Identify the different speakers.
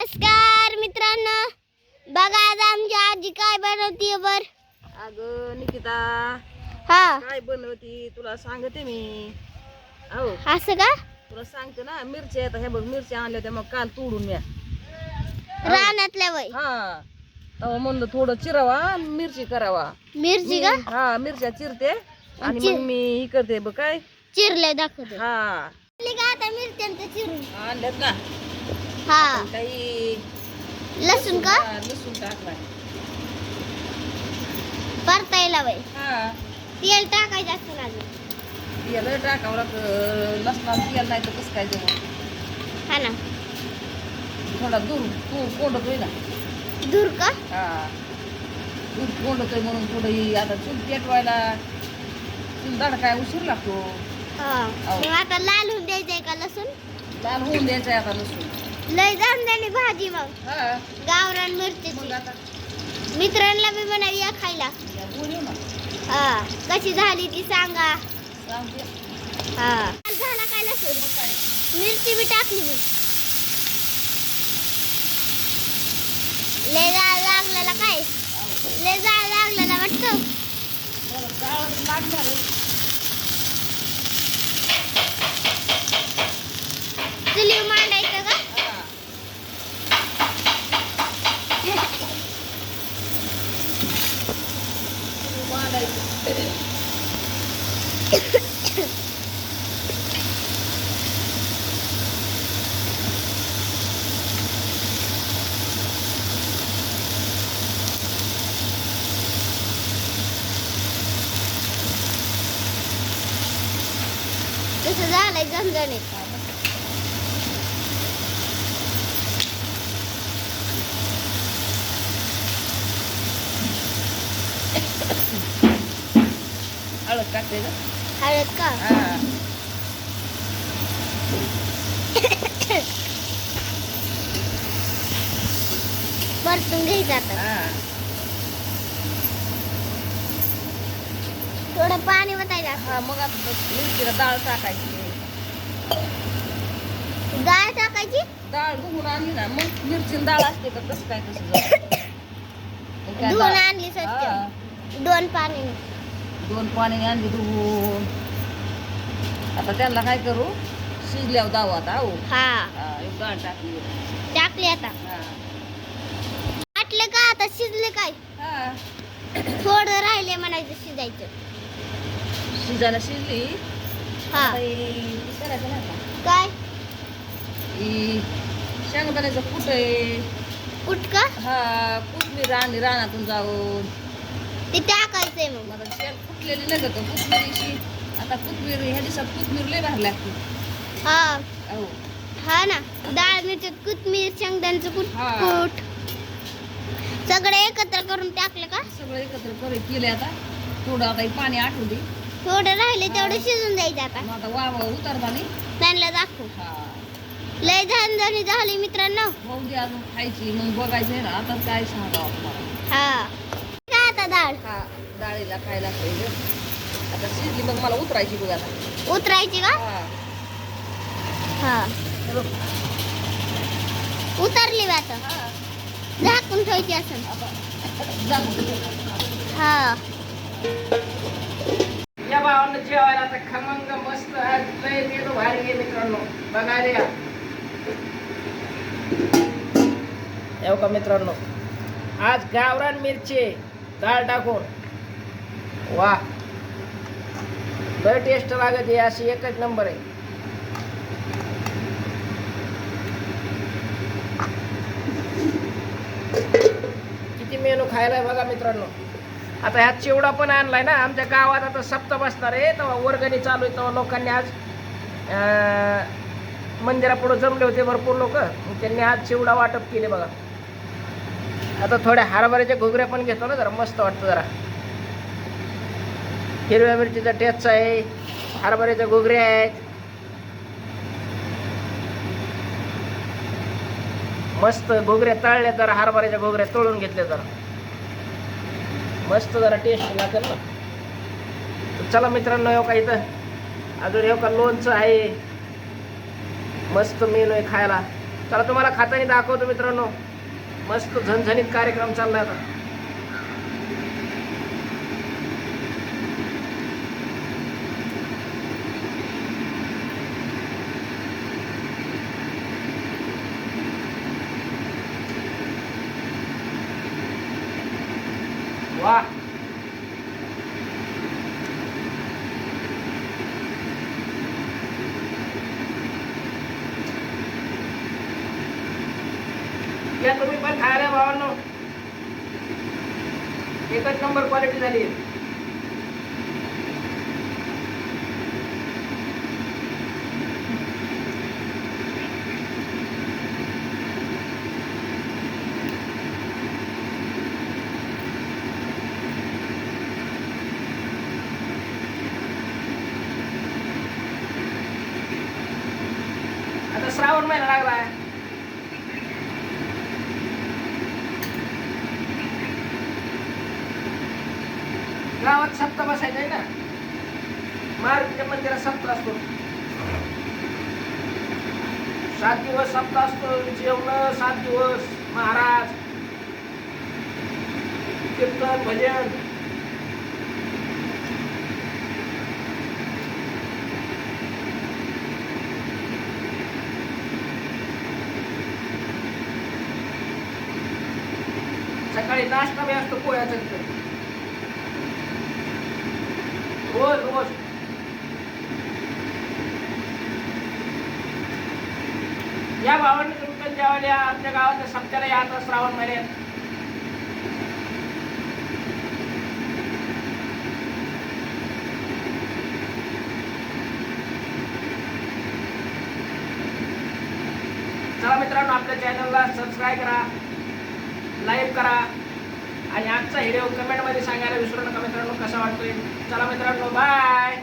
Speaker 1: नमस्कार मित्रांनो. बघा आज आमची आजी काय बनवते बर?
Speaker 2: अगं निकिता.
Speaker 1: हा.
Speaker 2: काय बनवती? तुला सांगते मी. हो
Speaker 1: असं का?
Speaker 2: तुला सांगते ना मिरच्या येतात. हे बघ मिरच्या आणल्या त्या मग काल तोडून म्या
Speaker 1: रानातल्या वय
Speaker 2: हा. तेव्हा म्हणलं थोडं चिरावा आणि मिरची करावा.
Speaker 1: मिरची का?
Speaker 2: हा मिरच्या चिरते. आणि
Speaker 1: चिर-
Speaker 2: मग मी ही करते. बघ काय?
Speaker 1: चिरले दाखवते.
Speaker 2: हा.
Speaker 1: आणली का आता मिरच्यांचं चिरून?
Speaker 2: आणल्यात ना.
Speaker 1: हा.
Speaker 2: काही
Speaker 1: लसूण का?
Speaker 2: लसूण टाकलाय.
Speaker 1: परतायला वय
Speaker 2: हा.
Speaker 1: तेल टाकायचं असतं अजून.
Speaker 2: तेल टाकावं लागतं. लसणाला तेल नाही तर कसं काय जमत
Speaker 1: हा ना.
Speaker 2: थोडा दूर तू कोंडतोय ना.
Speaker 1: दूर का?
Speaker 2: हा. दूध कोंडतोय म्हणून थोडं ही आता चूल पेटवायला. चूल काय उशीर लागतो.
Speaker 1: हा.
Speaker 2: हो.
Speaker 1: मग आता लाल होऊन द्यायचंय का लसूण?
Speaker 2: लाल होऊन द्यायचं आता लसूण.
Speaker 1: लय झाली भाजी मग. गावरान मिरची मित्रांना बी म्हणाली या खायला. हा. कशी झाली ती सांगा. हा. झाला काय
Speaker 2: काय?
Speaker 1: मिरची बी टाकली मी. लय लागलेला काय? लय लागलेला वाटतं
Speaker 2: बरं, डाळ लागणार आहे.
Speaker 1: चुलीव मांडायचं का
Speaker 2: हा. वाढायचं.
Speaker 1: कसं झालंय झणझणीत
Speaker 2: हळद टाकते का
Speaker 1: हळद का
Speaker 2: हा
Speaker 1: परतून घ्यायचं आता
Speaker 2: हा
Speaker 1: थोडं पाणी वतायचं
Speaker 2: हा मग आता मिरचीला डाळ टाकायची
Speaker 1: डाळ टाकायची
Speaker 2: डाळ धुवून आणली ना मग मिरची आणि डाळ असते का कसं काय कसं झालं? मग काय
Speaker 1: धुवून
Speaker 2: डाळ-
Speaker 1: आणली
Speaker 2: हा,
Speaker 1: स्वच्छ दोन पाणी
Speaker 2: दोन पाण्याने आणली धुवून. आता त्यांना काय करू? शिजल्यावर दाव आता हो.
Speaker 1: हा.
Speaker 2: हा, टाकली.
Speaker 1: टाकली आता.
Speaker 2: हा.
Speaker 1: वाटलं का आता शिजले काय?
Speaker 2: हा.
Speaker 1: थोडं राहिले म्हणायचं शिजायचं.
Speaker 2: शिजायला शिजली?
Speaker 1: हा.
Speaker 2: आता हे करायचं नाही का?
Speaker 1: काय?
Speaker 2: ही शेंगदाण्याचं कुट आहे.
Speaker 1: कुठ का?
Speaker 2: हा कोथमीर आणली रानातून जाऊन.
Speaker 1: ते टाकायचंय मग.
Speaker 2: मला शेंग फुटलेली लागत कोथमिरीची आता कोथमीर ह्या दिवसात कोथमीर लय भारी लागते.
Speaker 1: हा.
Speaker 2: हो
Speaker 1: हा ना. डाळ मिरच्यात कोथमीर शेंगदाण्याचं कुट
Speaker 2: हा.
Speaker 1: कूट. सगळं एकत्र करून टाकलं का?
Speaker 2: सगळं एकत्र करे केले आता. थोडं आता हे पाणी आठवू दे.
Speaker 1: थोडं राहिले तेवढं. शिजून द्यायचं आता.
Speaker 2: मग आता वाव उतारता नाही
Speaker 1: त्यांना दाखवू.
Speaker 2: हा.
Speaker 1: लय झणझणी झाली मित्रांनो.
Speaker 2: मग दे अजून खायची. मग बघायचं आहे ना. आता काय सांगावं
Speaker 1: हा. डाळ.
Speaker 2: हा डाळीला खायला पाहिजे. आता शिजली मग मला उतरायची बघ आता.
Speaker 1: उतरायची का?
Speaker 2: हा.
Speaker 1: हा.
Speaker 2: हे बघ.
Speaker 1: उतरली बा आता.
Speaker 2: हा.
Speaker 1: झाकून ठेवायची
Speaker 2: जाऊ.
Speaker 1: हा.
Speaker 2: या भावानं जेवायला आता खमंग मस्त आज लय मेनू भारी आहे मित्रांनो. बघायला या. येऊ का मित्रांनो? आज गावरान मिरची. डाळ टाकून. वा. लय टेस्ट लागत आहे अशी एकच नंबर आहे. किती मेनू खायला आहे बघा मित्रांनो. आता ह्यात चिवडा पण आणलाय ना आमच्या गावात आता सप्त बसणार आहे तेव्हा वर्गणी चालू आहे तेव्हा लोकांनी आज मंदिरापुढं जमले होते भरपूर लोक. त्यांनी आज चिवडा वाटप केले बघा. आता थोड्या हरभऱ्याच्या घोगऱ्या पण घेतो ना जरा मस्त वाटतं जरा. हिरव्या मिरचीचा टेस्ट आहे हरभऱ्याच्या घुगऱ्या आहेत. मस्त घोगऱ्या तळल्या जरा हरभऱ्याच्या घोगऱ्या तळून घेतल्या जरा मस्त जरा टेस्ट लागेल ना. तर चला मित्रांनो येऊ का इथं? अजून येऊ का? लोणचं आहे. मस्त मेनू आहे खायला.
Speaker 3: चला तुम्हाला खातानी दाखवतो मित्रांनो. मस्त झणझणीत कार्यक्रम चाललाय आता. वा. या तुम्ही पण खायला भावांनो. एकच नंबर क्वालिटी झाली आता श्रावण महिना लागलाय. गावात सप्त बसायचा आहे ना? मारुतीच्या मंदिरात सप्ताह असतो. सात दिवस सप्ताह असतो जेवण सात दिवस महाराज. कीर्तन भजन. सकाळी नाश्ता बी असतो पोह्याचा. रोज रोज या भावांनी तुम्ही द्यावल्या या आमच्या गावात सप्त्याला यात श्रावण महिन्यात. चला मित्रांनो आपल्या चॅनलला सबस्क्राईब करा लाईक करा. आणि आजचा व्हिडिओ कमेंटमध्ये सांगायला विसरू नका मित्रांनो. कसा वाटतोय? चला मित्रांनो बाय